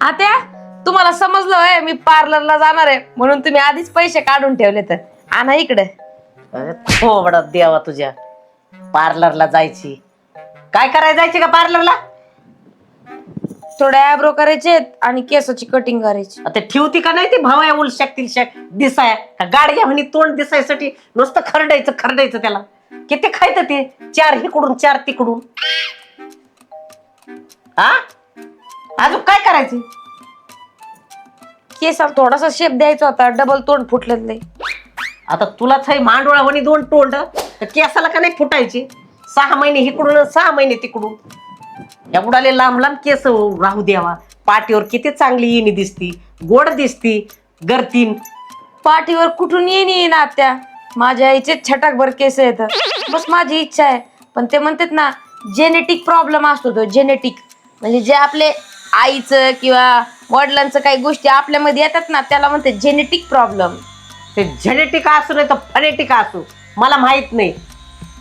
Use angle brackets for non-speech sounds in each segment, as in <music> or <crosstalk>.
आत्या तुम्हाला समजलं होय मी पार्लरला जाणार आहे. म्हणून तुम्ही आधीच पैसे काढून ठेवले तर आणा इकडे. थोबड देवा तुझ्या. पार्लरला जायची. काय करायला जायची का पार्लरला? थोडे आयब्रो करायचे आणि केसाची कटिंग करायची. आता ठेवती का नाही ती? भावया उलशाक तिलशाक दिसाय. का गाडग्या म्हणे तोंड दिसायसाठी नुसतं खरडायचं खरडायचं त्याला. किती खायचं ते? चार इकडून चार तिकडून. हा? अजून काय करायचं? केसाला थोडासा शेप द्यायचा होता डबल तोंड फुटलं नाही आता तुलाच आहे मांडोळा म्हणे दोन तोंड तर केसाला का नाही फुटायची? सहा महिने इकडून आणि सहा महिने तिकडून. एवढाले लांब लांब केस राहू द्यावा. पाठीवर किती चांगली येणी दिसती गोड दिसती गर्तीन पाठीवर कुठून येईन येईन आत्या माझ्या आईचे छटाकभर केस येतात बस माझी इच्छा आहे. पण ते म्हणतात ना जेनेटिक प्रॉब्लेम असतो तो जेनेटिक म्हणजे जे आपले आईचं किंवा वडिलांचं काही गोष्टी आपल्यामध्ये येतात ना त्याला म्हणते जेनेटिक प्रॉब्लेम ते जेनेटिक असू नाही तर फनेटिक असू. मला माहीत नाही.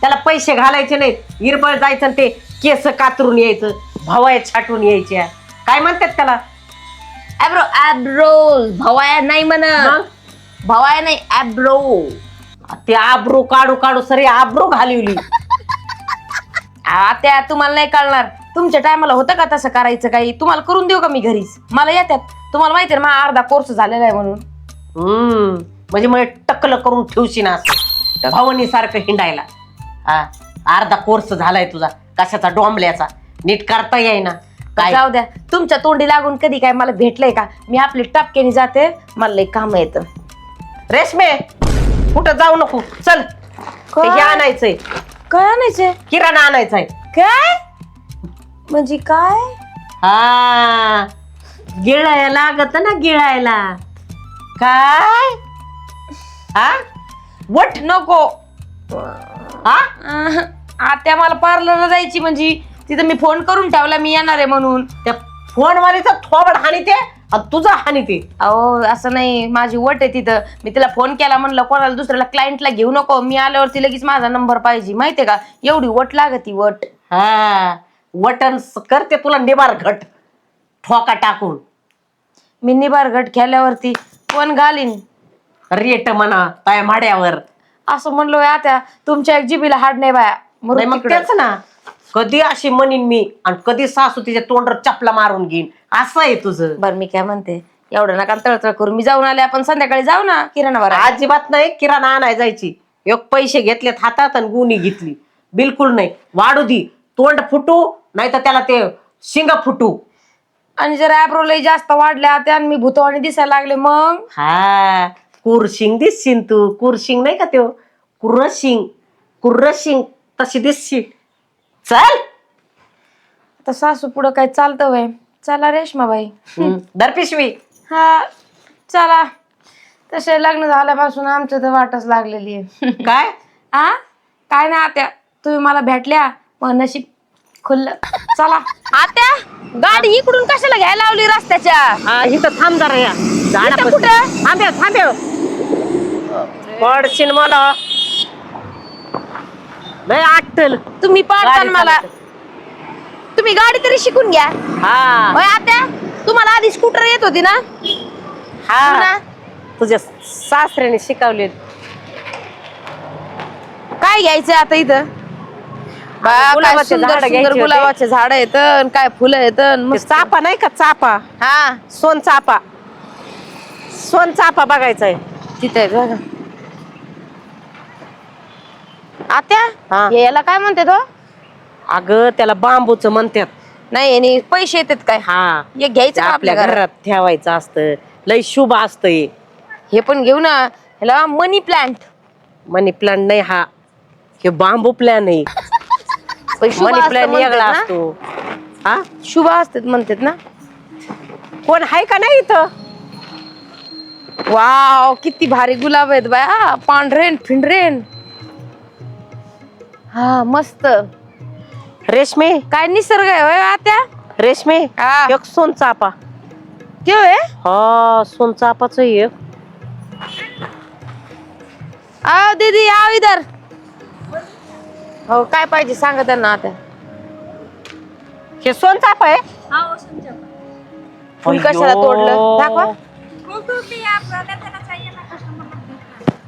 त्याला पैसे घालायचे नाहीत. इरबळ जायचं आणि ते केस कातरून यायचं भवाय छाटून यायच्या. काय म्हणतात त्याला? ऍब्रो ऍब्रो भवाया नाही म्हण मग? भवाया नाही ऍब्रो ते आब्रू काढू काढू सरी आब्रू घालवली. आत्या तुम्हाला नाही कळणार. तुमच्या टायमाला होतं का तसं करायचं काही? तुम्हाला करून देऊ का मी घरीच? मला येतात तुम्हाला माहिती आहे ना माझा अर्धा कोर्स झालेला आहे म्हणून. हम्म. म्हणजे मग टकल करून ठेवशील असं. भवनी सारखं हिंडायला. हा अर्धा कोर्स झालाय तुझा. कशाचा डोंबल्याचा? नीट करता येईना. काय? जाऊ द्या. तुमच्या तोंडी लागून कधी काय मला भेटलंय का? मी आपली टपक्याने जाते. मला लई काम येतं. रेशमे! कुठं जाऊ नको. चल. ते हे आणायचंय. काय आणायचंय? किराणा आणायचाय. काय? म्हणजे काय? हा. गिळायला लागत ना गिळायला. काय? हा? वट नको. हा? अह, आत्या मला पार्लरला जायची म्हणजे तिथं मी फोन करून ठेवला मी येणार आहे म्हणून. त्या फोन वालीचा थोबड हानी ते. आणि तुझा हानी ते. अहो असं नाही. माझी वट आहे तिथं. मी तिला फोन केला म्हणलं कोणाला दुसऱ्याला क्लायंटला घेऊ नको. मी आल्यावरती लगेच माझा नंबर पाहिजे. माहितीये का? एवढी वट लागती वट. हा. वटन करते तुला निबार घट. ठोका टाकून. मी निबार घट केल्यावरती कोण घालीन. रेट म्हणा पाय माड्यावर. असं म्हणलो आता तुमच्या एक जिबीला हाड नाही बाया. नाही मग तिकडं. तेच ना. कधी अशी म्हणीन मी आणि कधी सासू तिच्या तोंडवर चपला मारून घेईन. असं आहे तुझं. बरं मी काय म्हणते? एवढं नका तळतळ करू. मी जाऊन आले आपण संध्याकाळी जाऊ ना किराणावर अजिबात नाही. किराणा आणाय जायची. एक पैसे घेतलेत हातात आणि गुणी घेतली. बिलकुल नाही. वाढू दी. तोंड फुटू नाही तर त्याला ते शिंग फुटू. आणि जर ऍब्रो लई जास्त वाढल्या त्या आणि मी भूतवाणी दिसायला लागले मग? हा कुरशिंग दिसशील तू. कुरशिंग नाही का त्यो? कुर्रशिंग कुर्रशिंग तशी दिसशील. चल. आता सासू पुढं काय चालतं वय चला रेशमाबाई. हम्म, दर पिशवी. हा चला. तसे लग्न झाल्यापासून आमचं तर वाटच लागलेली आहे. काय? हा काय नाही आत्या. तुम्ही मला भेटल्या मग नशीब खुल्लं. चला. आत्या गाडी इकडून कशाला घ्यायला लावली रस्त्याच्या? हा, इथं थांब जरा या. कुठं? थांब्या थांब्या पडशील मला. लय आटल. तुम्ही पाडतान गाडी मला. चालवते. तुम्ही गाडी तरी शिकून घ्या. हा. होय आत्या? तुम्हाला आधी स्कूटर येत होती ना? हा. ना? तुझ्या सासऱ्याने शिकवले काय घ्यायचंय आता इथं? बा, काय गुलाबाचे सुंदर झाडं सुंदर घ्यायचे होते. गुलाबाचे झाड येत काय फुलं येत चापा नाही का? चापा? हा. सोन चापा. सोन चापा बघायचंय तिथे आहे बघा. आत्या? हा. हे. याला काय म्हणते तो? अगं त्याला बांबूच म्हणतात नाही याने पैसे येतात काय? हा. हे घ्यायचं ते का आपल्या आपल्या घरात घरात? ठेवायचं असतं. लय शुभ असतं हे हे पण घेऊ ना. ह्याला मनी प्लांट मनी प्लांट नाही हा. हे बांबू प्लॅन आहे. मनी प्लॅन वेगळा असतो. हा? शुभ असतात म्हणतात ना. कोण आहे का नाही इथं? वाव किती भारी गुलाब आहेत बाया. पांढरेन फिंडरेन हा मस्त. रेशमे. काय निसर्ग आहे होय आत्या? रेशमे हा. एक सोन चापा. क्यों आहे? हा सोन चापाच एक. आओ दीदी आओ इधर. हो काय पाहिजे सांगा त्यांना आता. हे सोनचाप आहे? हाँ फुल कशाला तोडलं? दाखवा.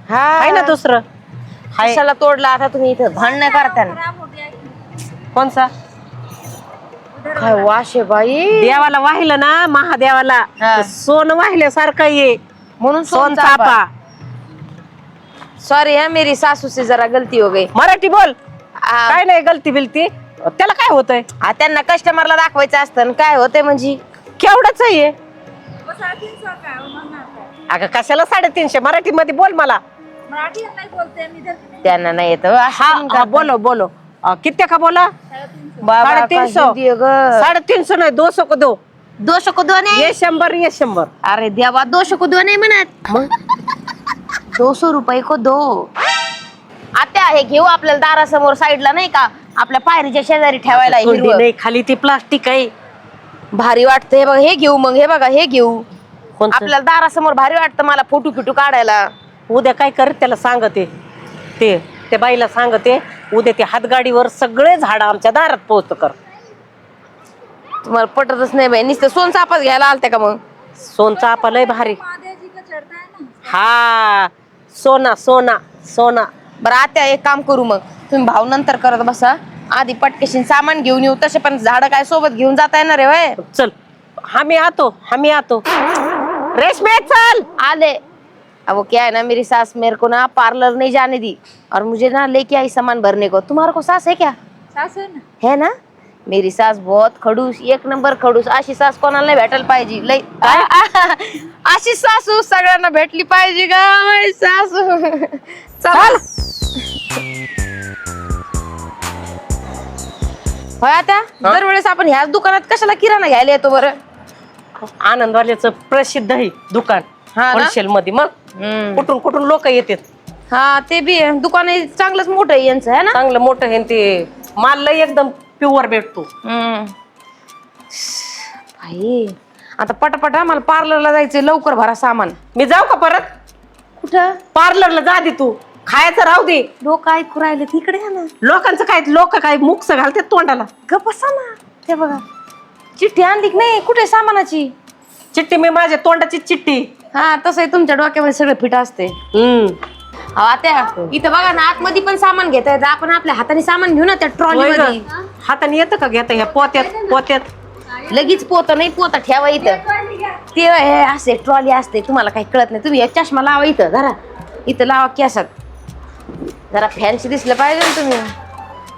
हा. आहे ना दुसरं? हाय कशाला तोडला आता तुम्ही इथं? भांडण करता खराब हो गया कि कोणचा काय वाशे बाई. देवाला वाहिलं ना महादेवाला. हा. सोन वाहिल्यासारखं ये म्हणून सोनचापा सॉरी है मेरी सासू से जरा गलती हो गई. मराठी बोल. आ, काय नाही गलती बिलती. त्याला काय होतंय? आ, त्यांना कस्टमरला दाखवायचं असतं आणि काय होतंय म्हणजे? केवढंच आहे सौ अगं कशाला साडेतीनशे? मराठी मध्ये बोल मला. त्यांना नाही येत. हा हा, बोलो बोलो. अ, किती का बोला? साढ़े तीन सौ बाबा हिंदी आहे ग. साडेतीनशे नाही को दो. दोष को दो नाही? ये शंभर ये शंभर. अरे देवा दोष को दो नाही म्हणत. दो सौ रुपये को दो. आता हे घेऊ आपल्याला दारासमोर साईडला नाही का? आपल्या पायरीच्या शेजारी ठेवायला हिरवं. नाही खाली ती प्लास्टिक आहे. भारी वाटतं हे बघा हे घेऊ मग हे बघा हे घेऊ. कोणतं? आपल्याला दारासमोर भारी वाटतं मला फोटो फिटू काढायला. उद्या काय कर त्याला सांगते. ते त्या बाईला सांगते उद्या ते हातगाडीवर सगळे झाड आमच्या दारात पोहोच कर. तुम्हाला पटतच नाही बाई नुसतं सोन चापाच घ्यायला आलते का मग? सोनचा आपा लय भारी. है सोना सोना सोना. बरं आता एक काम करू मग. तुम्ही भाव नंतर करत बसा. आधी पटकेशीन सामान घेऊन येऊ तसे पण झाड काय सोबत घेऊन जाता येणार आहे वय चल हमी आतो हमी आतो. रेशमे चल! आले. अब वो क्या है ना मेरी सास मेरे को ना पार्लर नहीं जाने दी और मुझे ना लेके आई सामान भरने को। तुम्हारे को सास है क्या? सास है ना। है ना? मेरी सास बहुत खडूस एक नंबर खडूस। अशी सास कोणाला नाही भेटायला पाहिजे? लय अशी <laughs> सासू सगळ्यांना भेटली पाहिजे का माझी सासू. चल. होय आता दरवेळेस आपण ह्याच दुकानात कशाला किराणा घ्यायला येतो बरं? आनंदवाल्याचं प्रसिद्ध आहे दुकान. हा ना? होलसेल मध्ये मग? हम्म. कुठून कुठून लोक येतात? हा ते बी आहे. दुकान आहे चांगलंच मोठं आहे यांचं है ना? चांगलं मोठं आहे ते माल लय एकदम प्युअर भेटतो. हम्म. भाई आता पटापटा मला पार्लरला जायचंय लवकर भरा सामान. मी जाऊ का परत? कुठं? पार्लरला जा दे तू. खायचं राहू दे. लोक ऐकू राहिले तिकडे या ना. लोकांचं काय लोक काय मुक्स घालतात तोंडाला? ग बसा ना. ते बघा. चिठ्ठी आणली की नाही? कुठे सामानाची? चिठ्ठी मी माझ्या तोंडाची चिठ्ठी. हा तसं आहे तुमच्या डोक्यामध्ये सगळं फिट असते हम्म. अहो, आत्या इथं बघा ना आतमध्ये पण सामान घेता येतं. आपण आपल्या हाताने सामान घेऊ ना त्या ट्रॉली होयमध्ये. गं. हाताने येतं का घेता? ह्या पोत्यात पोत्यात. लगेच पोत नाही पोता ठेवा इथं. ते हे असे ट्रॉली असते तुम्हाला काही कळत नाही. तुम्ही एक चष्मा लावा इथं जरा इथं लावा केसात. जरा फॅन्सी दिसलं पाहिजे ना तुम्ही.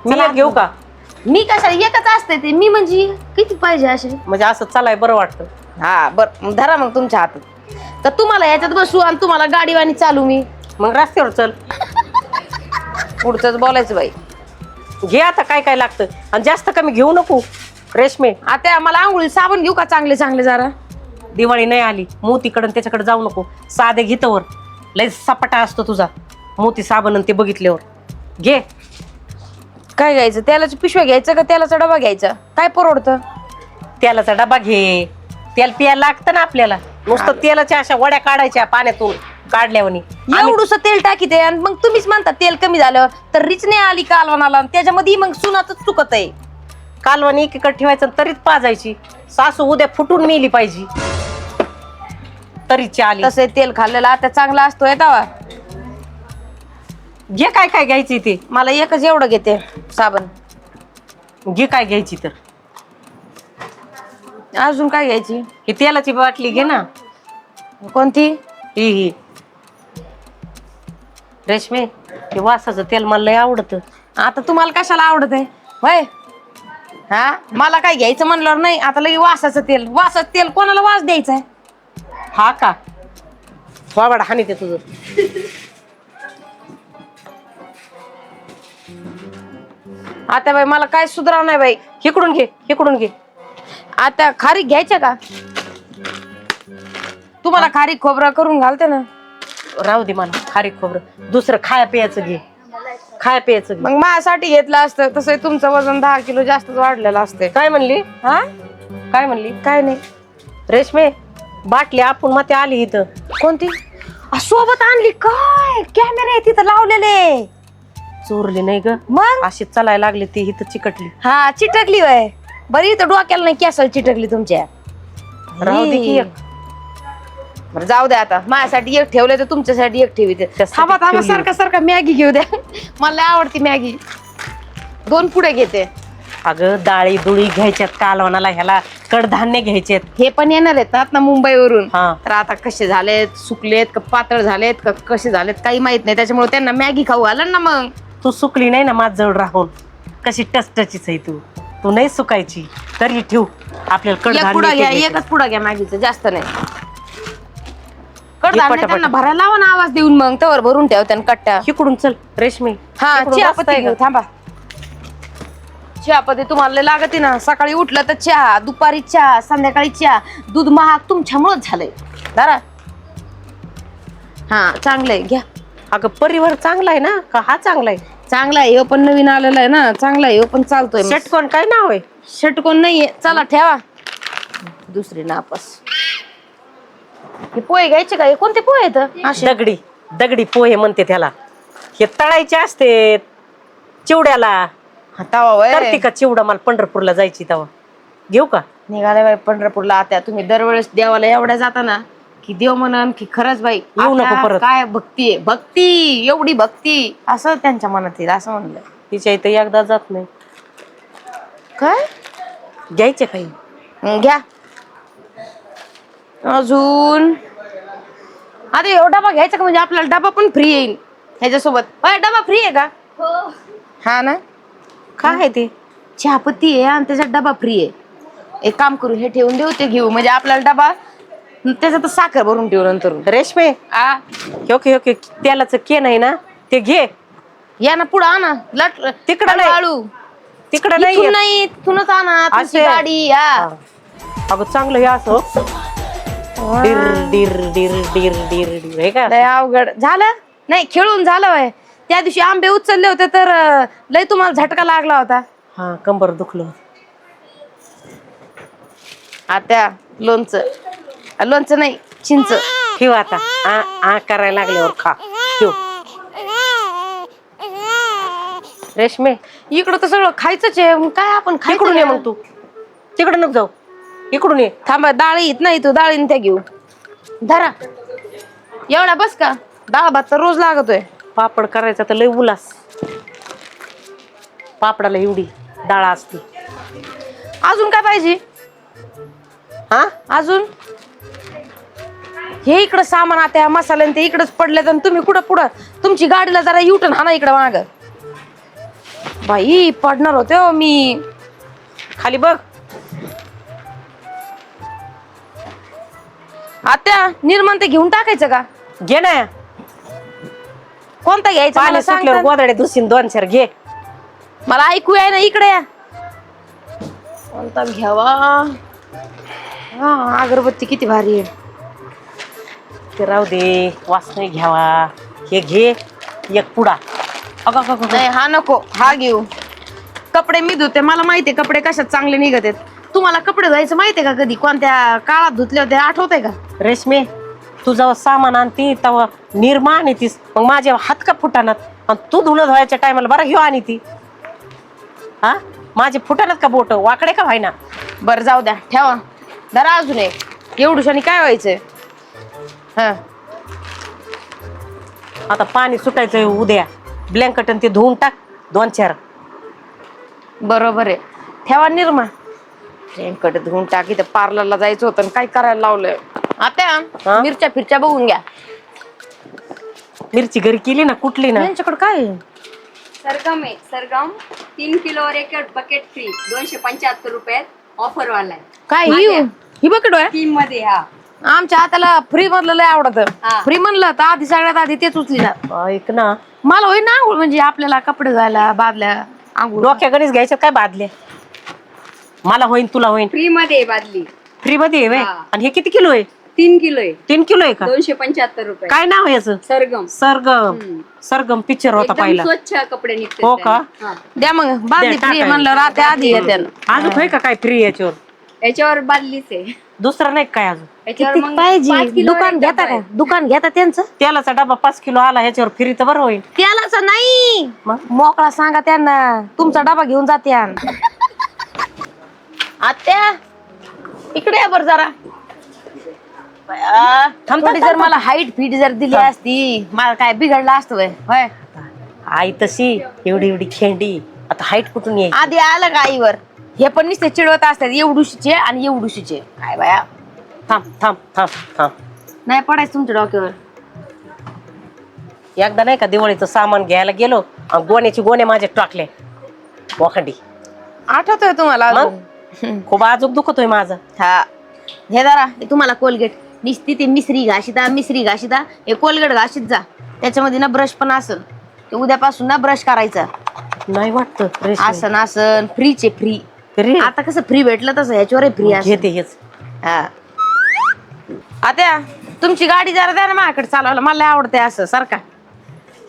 मी एक घेऊ का? मी कशाला? एकच असते ते. मी म्हणजे किती पाहिजे असे? म्हणजे असं चालाय बरं वाटतं. हा बर. धरा मग तुमच्या हातात. तर तुम्हाला याच्यात बसू आणि तुम्हाला गाडीवाणी चालू मी. मग रस्त्यावर चल. पुढचंच बोलायचं बाई. घे आता काय काय लागतं. आणि जास्त कमी घेऊ नको रेशमे. आता मला आंघोळी साबण घेऊ का चांगले चांगले जरा? दिवाळी नाही आली. मोतीकडं त्याच्याकडे जाऊ नको. साधे घेतवर लय सपाटा असतो तुझा. मोती साबण आणि ते बघितल्यावर. घे. काय घ्यायचं? तेलाची पिशव्या घ्यायचं का तेलाचा डबा घ्यायचा? काय परवडतं? तेलाचा डबा घे. तेल पियाला लागतं ना आपल्याला. नुसतं तेलाच्या अशा वड्या काढायच्या पाण्यातून काढल्यावानी. एवढूस तेल टाकीते आणि मग तुम्हीच म्हणता तेल कमी झालं तर रिच नाही आली कालवणाला आणि त्याच्यामध्ये मग सुनाच चुकत आहे. कालवानी एकीकडे ठेवायचं आणि तरीच पाजायची. सासू उद्या फुटून मेली पाहिजे. तरीची आली. तसे तेल खाल्लेलं आता चांगला असतोय तवा. घे काय काय घ्यायची ते. मला एकच एवढं घेते साबण. घे काय घ्यायची तर. अजून काय घ्यायची? ही तेलाची बाटली घे ना. कोणती? ही ही. रेशमे ते वासाचं तेल मला लय आवडत. आता तुम्हाला कशाला आवडत आहे होय. हा? मला काय घ्यायचं म्हणल्यावर नाही आता लगे वासाचं तेल. वासाचं तेल कोणाला वास द्यायचा आहे हा का? वावड हानी ते तुझं. आता बाई मला काय सुधराव नाही बाई. इकडून घे इकडून घे. आता खारीक घ्यायच्या का? तुम्हाला खारीक खोबरं करून घालते ना? राहू दे मला खारीक खोबरं. दुसरं खाया प्यायचं घे. खाया प्यायचं घे. मग माझ्यासाठी घेतलं असतं तसं तुमचं वजन दहा किलो जास्तच वाढलेलं असते. काय म्हणली? हा? काय म्हणली? काय नाही. रेशमे बाटली आपण मग आली इथं. कोणती? आ, सोबत आणली काय? कॅमेरे तिथं लावलेले. चोरली नाही ग. मग? अशी चालायला लागली ती इथं चिकटली. हा चिटकली वय बरी तर डोक्याला नाही केसाला चिटकली तुमच्या. राहू दे की ई. एक. बरं जाऊ द्या आता. माझ्यासाठी एक ठेवले तर तुमच्यासाठी एक ठेवी त्यासाठी थांबा थांबा ठेवली. सारखा सारखा मॅगी घेऊ द्या. मला लय आवडती मॅगी. दोन पुढे घेते. अगं डाळी दुळी घ्यायच्यात कालवणाला ह्याला कडधान्य घ्यायचेत. हे पण येणार आहेत ना आता मुंबईवरून. हा. तर आता कसे झालेत सुकलेत का पातळ झालेत का कसे झालेत काही माहीत नाही. त्याच्यामुळे त्यांना मॅगी खाऊ घालन ना मग. तू सुकली नाही ना माझ जवळ राहून? कशी टचटचीच आहे तू. तू नाही सुकायची तरी ठेव. आपल्याला एक पुढा कडधान्य घ्या घ्यायचं. एकच पुढा घ्या मॅगीचं जास्त नाही. कडधान्य पटापट. त्यांना भरायला लावा ना आवाज देऊन मग तवर भरून ठेव त्यांना कट्ट्या. इकडून चल रेशमी. हा इकडून चहा बसताय पत्ती घेऊ का? थांबा. चहा पत्ती तुम्हाला लय लागते ना. सकाळी उठलं तर चहा दुपारी चहा संध्याकाळी चहा. दूध महाग तुमच्यामुळेच झालंय. दारा. हा चांगलंय घ्या. अगं परिवार चांगला आहे ना? का हा चांगला आहे? चांगला आहे ह्यो पण नवीन आलेला आहे ना. चांगला आहे ह्यो पण चालतोय मस्त. षटकोण काय नाव आहे? षटकोन नाहीये. चला ठेवा. दुसरी नापास. हे पोहे घ्यायचे का? हे कोणते पोहे आहेत? दगडी. दगडी पोहे म्हणते त्याला. हे तळायचे असते चिवड्याला. तवा वय. का चिवडा? मला पंढरपूरला जायची तेव्हा घेऊ का? निघाले बाई पंढरपूरला आता तुम्ही दरवेळेस देवाला एवढ्या जाता ना की देव म्हणन की खरंच बाई येऊ नको आपल्या परत. काय भक्ती आहे? भक्ती एवढी भक्ती. असं त्यांच्या मनात येईल असं म्हणलं. तिच्या इथे एकदा जात नाही. काय? घ्यायचे काही? हं, घ्या. अजून. अरे एवढा डबा घ्यायचा का? म्हणजे आपल्याला डबा पण फ्री येईल ह्याच्यासोबत. अय, डबा फ्री आहे का? हा. ना? काय आहे ते? चहापत्ती आहे आणि त्याच्यात डबा फ्री आहे. एक काम करू हे ठेवून देऊ ते घेऊ. म्हणजे आपल्याला डबा त्याच्यात साखर भरून ठेवू नंतर. रेशमे? आ. Okay okay. तेलाच केन आहे ना ते घे. या ना पुढं आणा. लट तिकडं नाही. हळू तिकडे इथून नाही नाही तिथूनच आणा तुमची असं? गाडी या. अगं चांगलं हे असं डिर डिर डिर डिर डिर डिर हे का लय अवघड. झालं? नाही खेळून झालं वय. त्या दिवशी आंबे उचलले होते तर अं, लय तुम्हाला झटका लागला होता. हा कंबर दुखलं. आता लोणचं. लोणचं नाही चिंच. ठेव आता. आ आ करायला लागल्यावर खा. ठेव. रेशमे इकडं तर सगळं खायचंच आहे. मग काय आपण इकडून ये मग तू. तिकडे नको जाऊ. इकडून ये. थांबा डाळी येत नाही तू. डाळीने त्या घेऊ धरा. एवढा बस का? डाळ भात तर रोज लागतोय. पापड करायचा तर लय उलास. पापडाला एवढी डाळ असते. अजून काय पाहिजे? हा अजून? हे इकडं सामान आता मसाले आणि ते इकडंच पडले तर तुम्ही कुठं पुढं? तुमची गाडीला जरा युटन हा ना इकडं माग. बाई पडणार होते हो मी. खाली बघ. आत्या निर्माण ते घेऊन टाकायचं का? घे ना. कोणता घ्यायचा मला पाणी सुटल्यावर सांगता? गोदाडे दुसीन दोन चार घे. मला ऐकू आहे ना इकडे या. कोणता घ्यावा? हा अगरबत्ती किती भारी आहे. ते राहू दे वास नाही घ्यावा. हे घे एक पुडा. अगं अगं, अगं. नाही हा नको. हा घेऊ. कपडे मी धुते. मला माहितीये कपडे कशात चांगले निघत आहेत. तुम्हाला कपडे धुवायचं माहितीये का कधी? कोणत्या काळात धुतले होते आठवतंय का? रेशमे तू जेव्हा सामान आणती तेव्हा निर्मा आणि तीस मग माझ्या हात का फुटानात? आणि तू धुणं धुवायच्या टायमाला बरं घेऊ आणि ती हा? माझे फुटानात का बोट? वाकडे का व्हायना? बरं जाऊ द्या. ठेवा. धरा अजून एक. एवढूशाने काय व्हायचंय? हा. आता पाणी सुटायचंय उद्या. ब्लँकेट आणि ते धुवून टाक दोन चार. बरोबर आहे. ठेवा निर्मा. ट्रेनकडे धुवून टाकी तर पार्लरला जायचं होतं आणि काय करायला लावलंय? आता? हा? मिरच्या फिरच्या बघून घ्या. मिरची घरी केली ना कुठली ना? यांच्याकडे काय? आहे? सरगम आहे. सरगम तीन किलोवर एक बकेट फ्री दोनशे पंच्याहत्तर रुपयात ऑफर वाला आहे. काय? ही ही बघ डोळ्या मध्ये हा. आमच्या हाताला फ्री मधलं लय आवडत. फ्री म्हणलं तर आधी सगळ्यात आधी तेच उचलीला ऐक ना. मला होई ना आंघोळ म्हणजे आपल्याला कपडे धुवायला बादल्या आंघोळ. डोक्या गणीस घ्यायच्यात काय बादले? मला होईन तुला होईन. फ्री मध्ये बादली. फ्री मध्ये आहे? हा. आणि हे किती किलो आहे? तीन किलो आहे. तीन किलो आहे का? दोनशे पंच्याहत्तर रुपये. काय नाव आहे याचं? सरगम. सरगम. सरगम पिक्चर होता पहिला. स्वच्छ कपडे निघतात हो का? द्या मग. बादली फ्री. म्हणलं रात्री आधी येते अजून होय का काय फ्री याच्यावर? याच्यावर बादलीच आहे. दुसरा नाही काय अजून? याच्यावर किती मग पाहिजे? दुकान घेता का. दुकान घेता त्यांचं? तेलाचा डबा पाच किलो आला ह्याच्यावर फिरी तर बरं होईल. त्यालाच नाही! मग? मोकळा सांगा त्यांना. तुमचा डबा घेऊन जाते आत्या इकडे या बर जरा. बया, थांब, थोडी थांब, जर मला हाईट फिट जर दिली असती मला काय बिघडलं असतं व्हय. होय? आई तशी एवढी एवढी खेंडी. आता हाईट कुठून येईल आधी आलं का आईवर? हे पण नुसते चिडवत असतात एवढूशीचे आणि एवढूशीचे. काय बाया? थांब थांब थांब थांब. नाही पडायचं तुमच्या डोक्यावर. एकदा नाही का दिवाळीचं सामान घ्यायला गेलो आणि गोण्याची गोण्या माझ्या टाकल्या. वाखंडी आठवतोय तुम्हाला मग? अजून? खूप आजूक दुखतोय माझा. हा. हे जरा हे तुम्हाला कोलगेट. निसती ते मिसरी घाशिता मिसरी घाशिता हे कोलगेट घाशीत जा. त्याच्यामध्ये ना ब्रश पण असल. ते उद्यापासून ना ब्रश करायचा. नाही वाटत आसन आसन. फ्रीचे फ्री रे आता कसं फ्री भेटलं तसं ह्याच्यावर फ्री घेते हेच. हा. आता तुमची गाडी जरा द्या ना माझ्याकडे चालवायला. मला लय आवडते असं सारखा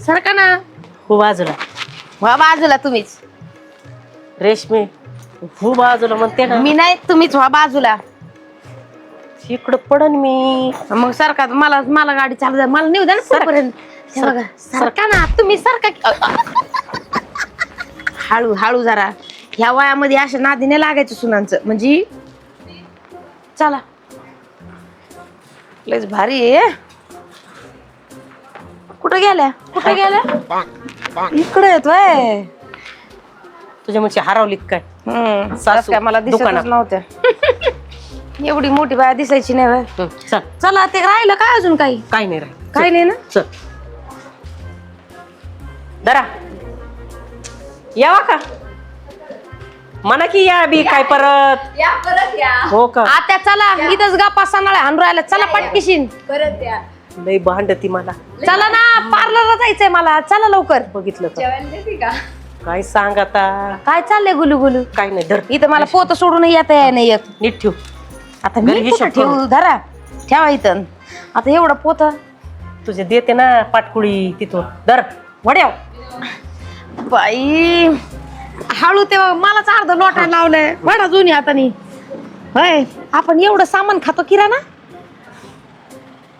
सारखा ना? हो बाजूला. वा बाजूला तुम्हीच. रेशमी. हो बाजूला म्हणते ना. मी नाही तुम्हीच व्हा बाजूला. इकडं पडन मी. मग सारखा मला मला गाडी चालू द्या. मला नेऊ द्या ना पुढपर्यंत. हे बघा सारखा ना? तुम्ही सारखा. हळू हळू जरा. ह्या वयामध्ये अशा नादीने लागायचं सुनांचं. म्हणजे चला. लयच भारी आहे कुठं गेल्या? कुठं गेल्या? इकडे येत वय. तुझ्या म्हणजे हरवलीत काय? हम्म सासू, काय मला दिसतच दुकानात. नव्हत्या. एवढी मोठी बाया दिसायची नाही वय. हं, चल. चला ते राहिलं काय अजून काही? काय नाही राहिलं. काय नाही ना? चल. दरा यावा का? म्हणा की या बी काय परत. या परत या. हो का? आता चला इथंच गप्पा सणाळ्या हाणून राहिल्या चला पटकीशीन. परत या. लई भांडती मला. चला ना पार्लरला जायचंय मला. चला लवकर. बघितलं का? जेवायला देते का? काय सांग आता? काय चाललंय गुलू गुलू? काय नाही धर. इथं मला पोत सोडून येता येत नाही एक. नीट ठेव. आता घरी मी कुठं हिशोब. ठेवू धरा. ठेवा इथं. आता एवढं पोत. तुझे देते ना पाटकुळी तिथून. धर. वड्याव. बाई. हळू तेव्हा मलाच अर्ध लोटायला लावलंय. वडा जुनी हातानी. होय आपण एवढं सामान खातो किराणा?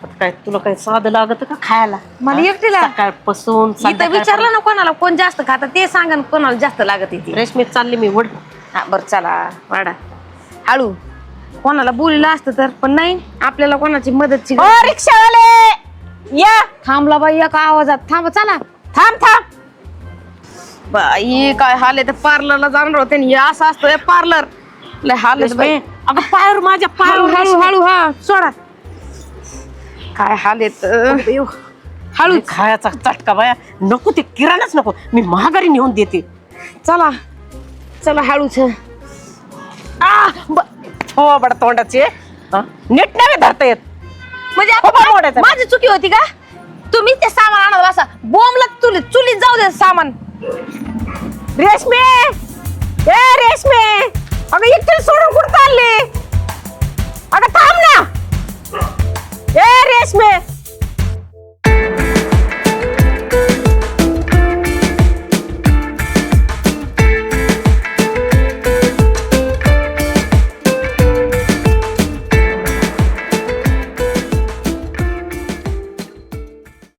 आता काय तुला काय साधं लागत का खायला? मला? एकटीला? सकाळपासून इथं. विचारलं ना कोणाला कोण जास्त खात ते सांगा ना कोणाला जास्त लागत येते रेशमी चालली मी वड. हा बरं चला वाडा. हळू. कोणाला बोललं असतं तर पण नाही आपल्याला कोणाची मदतची रिक्षावाले! या! थांबला बाई एका आवाजात. थांब चला. थांब थांब! बाई काय हाल आहे? पार्लरला जाणार होते आणि हे असं असतं पार्लर. लय हाल आहेत बाई. अगं पायावर माझ्या हळू पायावर हळू हळू हा सोडा. काय हाल येत हळू. खायचा चटका बाया. नको ते किराणाच नको. मी महागारी नेऊन देते. चला. चला हळूच. आ, हो बडा तोंडाचे. हा? नीट नाही धरता येत. म्हणजे हो. माझी चुकी होती का? तुम्ही ते सामान आणत बसा. बोंबला चुलीत चुलीत जाऊ दे सामान. रेशमे! ए रेशमे! अगं एकटी सोडून कुठं चालली? अगं थांब ना! ए रेशमे!